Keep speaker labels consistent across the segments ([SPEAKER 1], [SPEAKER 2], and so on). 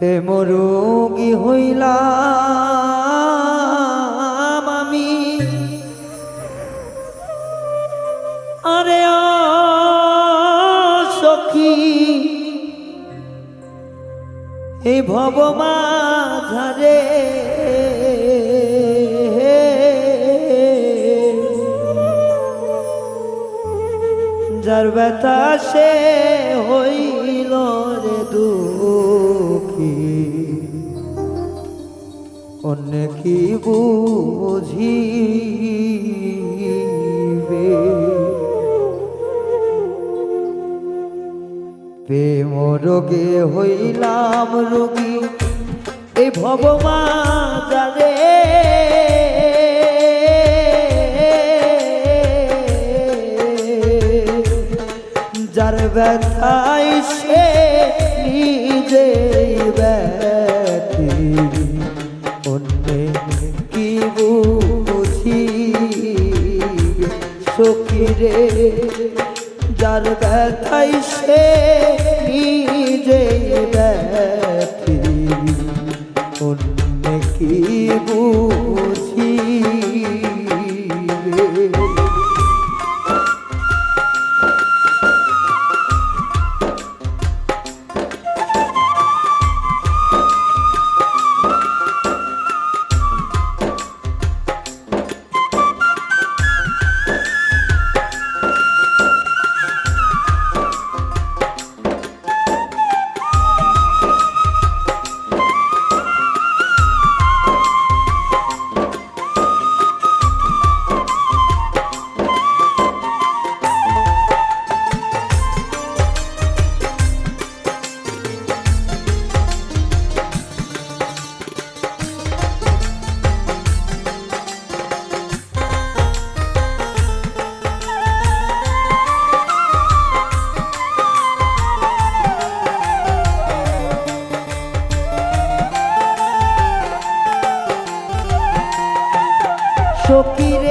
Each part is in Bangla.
[SPEAKER 1] প্রেমরোগী হইলাম আমি। আরে সখী এই ভব মাঝারে যার ব্যথা সে হইল অন্য কি বুঝিবে? প্রেম রোগে হইলাম রোগী এই ভগমা জানে যার ব্যথাই সে নিজেই ব্যথি।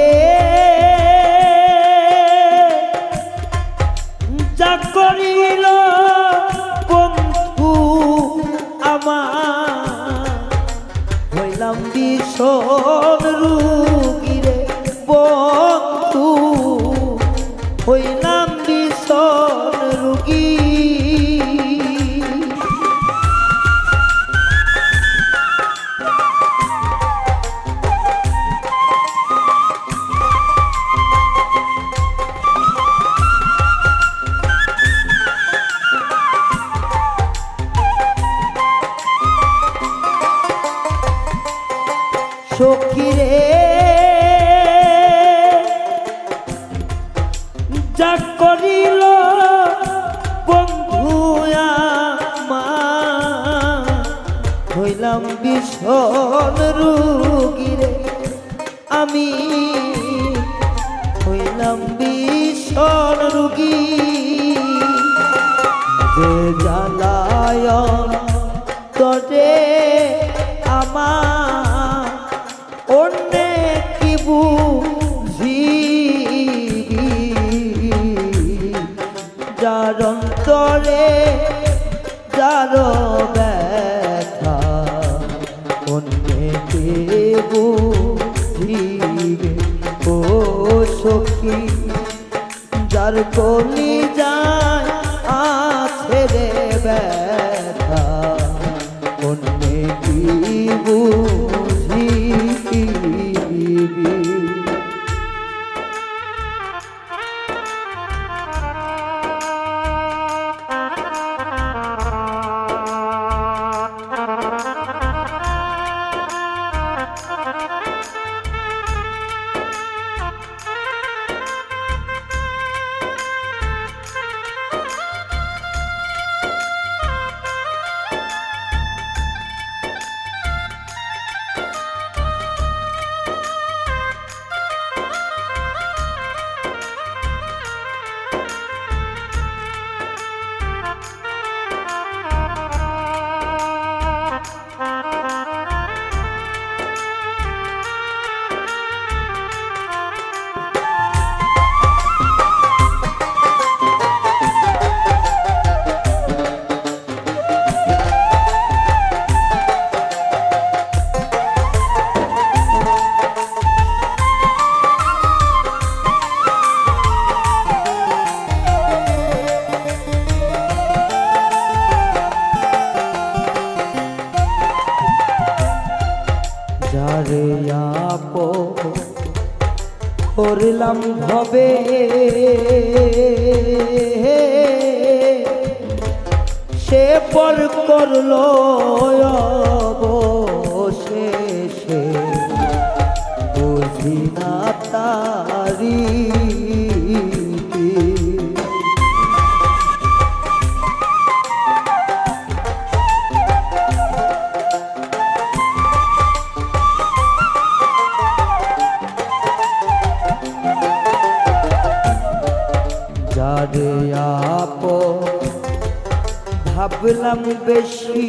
[SPEAKER 1] সকিরে যা করিল আমার হইলাম বিষণ রুগিরে সখিরে যা করিল বন্ধু হইলাম ভীষণ রুগিরে আমি হইলাম ভীষণ রুগী। যে অন্তরে যার ব্যথা অন্য কি বুঝিবে? ও সখী যার কলি যায় আছে রে ব্যথা ভবে সে পর করল অবশেষে। বুঝি না তারি ভাবলাম বেশি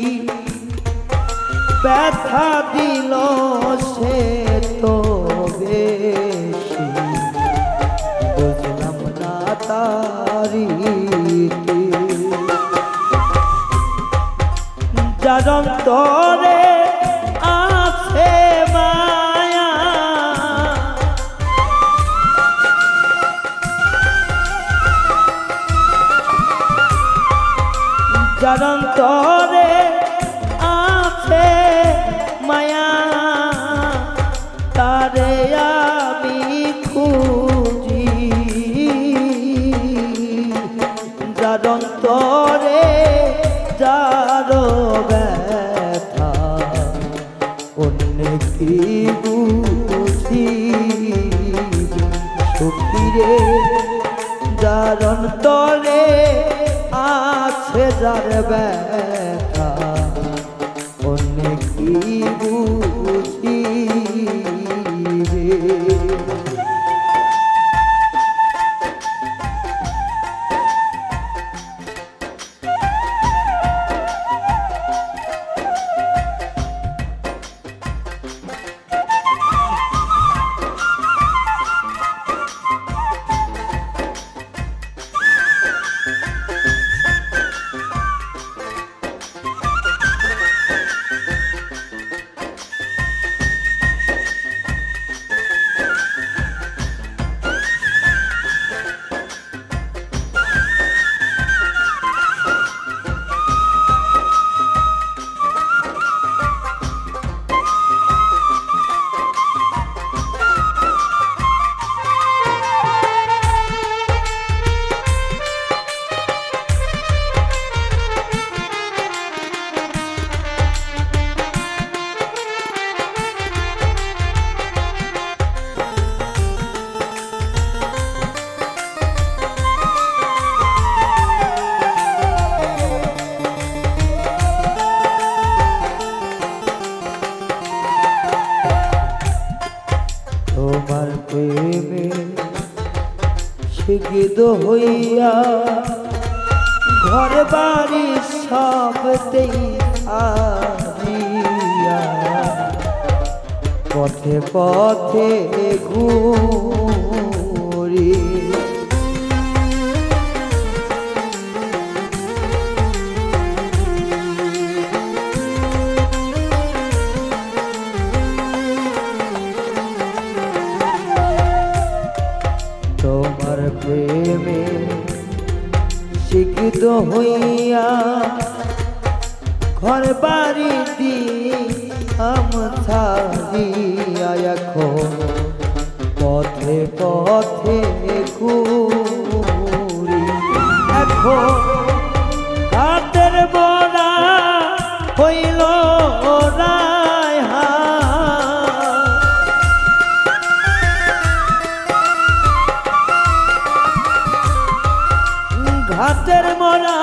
[SPEAKER 1] যারন্তরে আছে মায়া। তারে আমি খুঁজি। যারন্তরে যার ব্যথা অন্য কি বুঝি? আছে যার হইয়া ঘর বাড়ি আজিয়া পথে পথে ঘুরি হইয়া ঘর বাড়ি দিয়া এখন পথে পথে ঘুরি। এখন ঘাটের মরা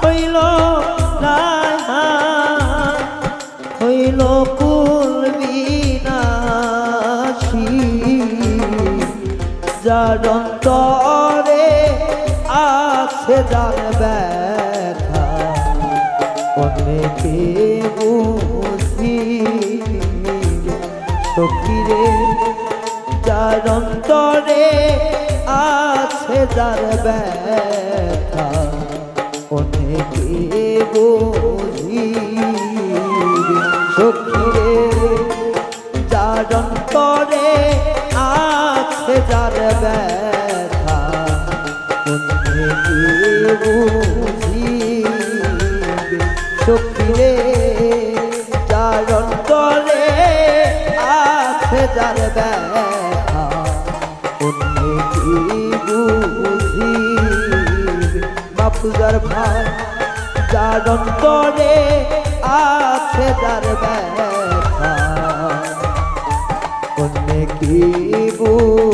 [SPEAKER 1] হইল রায়হা হইল কুল বিনাশী। যার অন্তরে আছে যার ব্যথা অনেকে বুঝি? সখিরে যার অন্তরে আছে যার ব্যথা। অনেকে সখিরে যার অন্তরে আছে যার ব্যথা। পূজার ভার যার অন্তরে আছে যার ব্যথা। অন্য কি বুঝ